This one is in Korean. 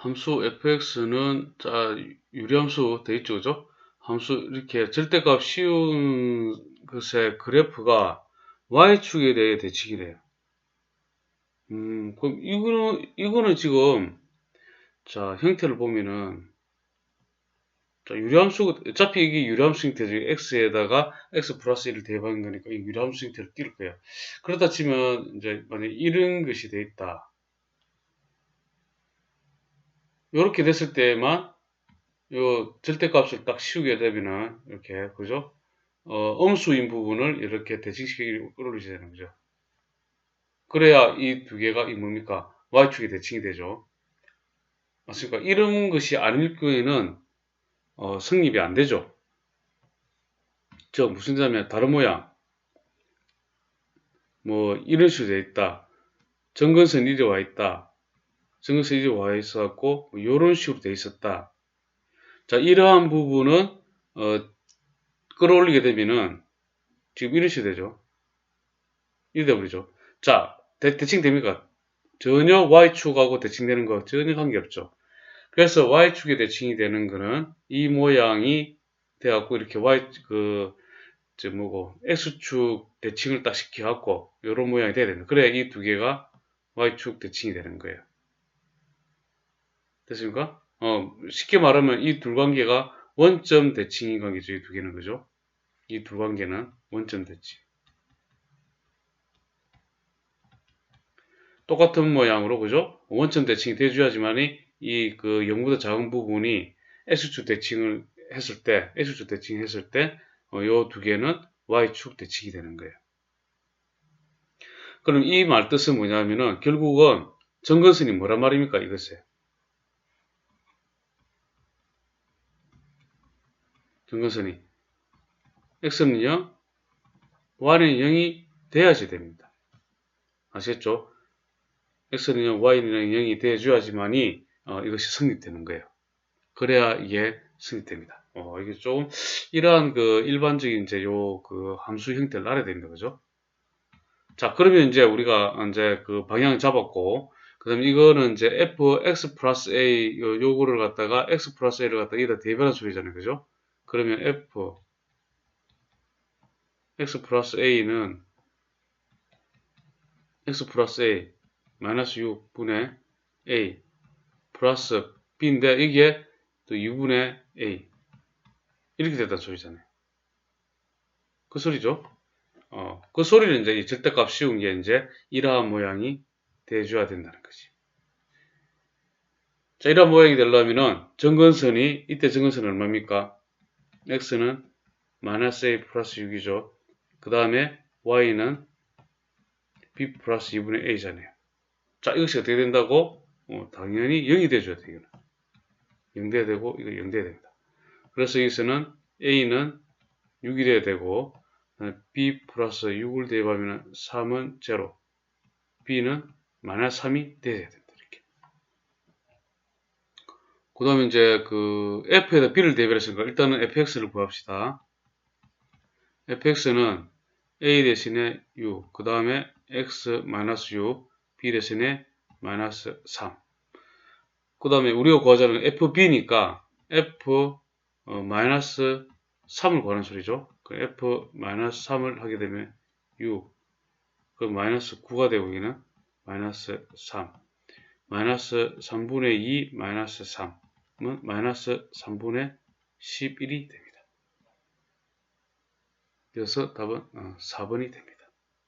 함수 fx는 자 유리함수 돼 있죠, 그죠? 함수 이렇게 절대값 씌운 것의 그래프가 y축에 대해 대칭이래요. 음, 그럼 이거는 이거는 지금 자 형태를 보면은 자 유리함수 어차피 이게 유리함수 형태죠. x에다가 x 플러스 1을 대입하는 거니까 이 유리함수 형태를 띄울 거예요. 그렇다 치면 이제 만약 이런 것이 돼 있다. 이렇게 됐을 때만 요 절대값을 딱 씌우게 되면은 이렇게 그죠? 어, 음수인 부분을 이렇게 대칭시키기 끌어올리셔야 되는 거죠. 그래야 이 두 개가 이 뭡니까? y축이 대칭이 되죠. 맞습니까? 이런 것이 아닐 경우에는 어, 성립이 안 되죠. 즉 무슨 점이냐 다른 모양 뭐 이런 식으로 되어 있다. 정근선 이리 와 있다. 이리 와뭐 이런 식으로 되어 있었다. 자 이러한 부분은 어, 끌어올리게 되면은 지금 이런 식으로 되죠. 이렇게 돼버리죠. 자 대, 대칭 됩니까? 전혀 y축하고 대칭되는 거 전혀 관계없죠. 그래서 y축에 대칭이 되는 거는 이 모양이 돼갖고 이렇게 y 그저 뭐고 x축 대칭을 딱 시켜갖고 이런 모양이 돼야 됩니다. 그래야 이 두 개가 y축 대칭이 되는 거예요. 됐습니까? 어 쉽게 말하면 이 둘 관계가 원점 대칭인 관계죠. 이 두 개는 그죠? 이두 관계는 원점 대칭. 똑같은 모양으로 그죠? 원점 대칭이 돼줘야지만이 이 그 0보다 작은 부분이 X축 대칭을 했을 때, X축 대칭 했을 때, 어, 요두 개는 Y축 대칭이 되는 거예요. 그럼 이 말 뜻은 뭐냐면은 결국은 정근선이 뭐란 말입니까? 이것에. 정근선이 x는 0, y는 0이 돼야지 됩니다. 아시겠죠? x는 0, y는 0이 돼줘야지만이 어, 이것이 성립되는 거예요. 그래야 이게 성립됩니다. 어, 이게 좀 이러한 그 일반적인 이제 요 그 함수 형태를 알아야 됩니다. 그죠? 자, 그러면 이제 우리가 이제 그 방향 잡았고, 그 다음에 이거는 이제 fx 플러스 a 요, 요거를 갖다가 x 플러스 a를 갖다가 여기다 대입하는 소리잖아요. 그죠? 그러면 f x 플러스 a는 x 플러스 a 마이너스 6분의 a 플러스 b인데 이게 또 2분의 a 이렇게 됐다는 소리잖아요. 그 소리죠. 어, 그 소리는 이제 절대값 씌운 게 이제 이러한 모양이 돼줘야 된다는 거지. 자, 이러한 모양이 되려면은 정근선이 이때 정근선은 얼마입니까? X는 마이너스 a 플러스 6이죠. 그 다음에 y는 b 플러스 2분의 a잖아요. 자, 이것이 어떻게 된다고? 어, 당연히 0이 돼줘야 돼요. 0 돼야 되고 이거 0 돼야 됩니다. 그래서 여기서는 A는 6이 돼야 되고 B 플러스 6을 대입하면 3은 0 B는 마이너스 3이 돼야 됩니다. 이렇게. 그 다음에 이제 그 F에다 B를 대입했으니까 일단은 fx를 구합시다. fx는 A 대신에 6, 그 다음에 x 마이너스 6, B 대신에 마이너스 3. 그 다음에 우리가 구하자는 FB니까 F 어, 마이너스 3을 구하는 소리죠. 그 F 마이너스 3을 하게 되면 6. 그 마이너스 9가 되고 여기는 마이너스 3. 마이너스 3분의 2 마이너스 3 은 마이너스 3분의 11이 됩니다. 그래서 답은 4번이 어, 됩니다.